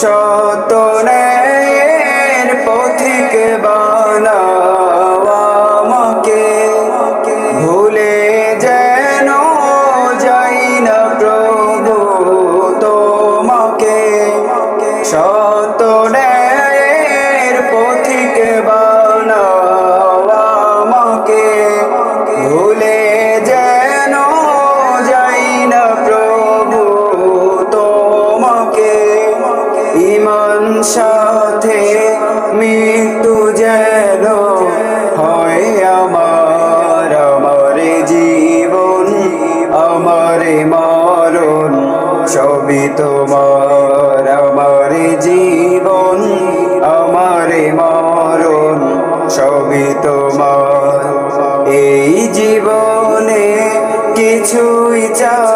সতনের পথিক বানাও ইমান সাথে মৃত্যু যেন হয় আমার আমার জীবন, আমার মরণ, সবই তোমার, আমার জীবন, আমার মরণ, সবই তোমার। এই জীবনে কিছুই চাওয়ার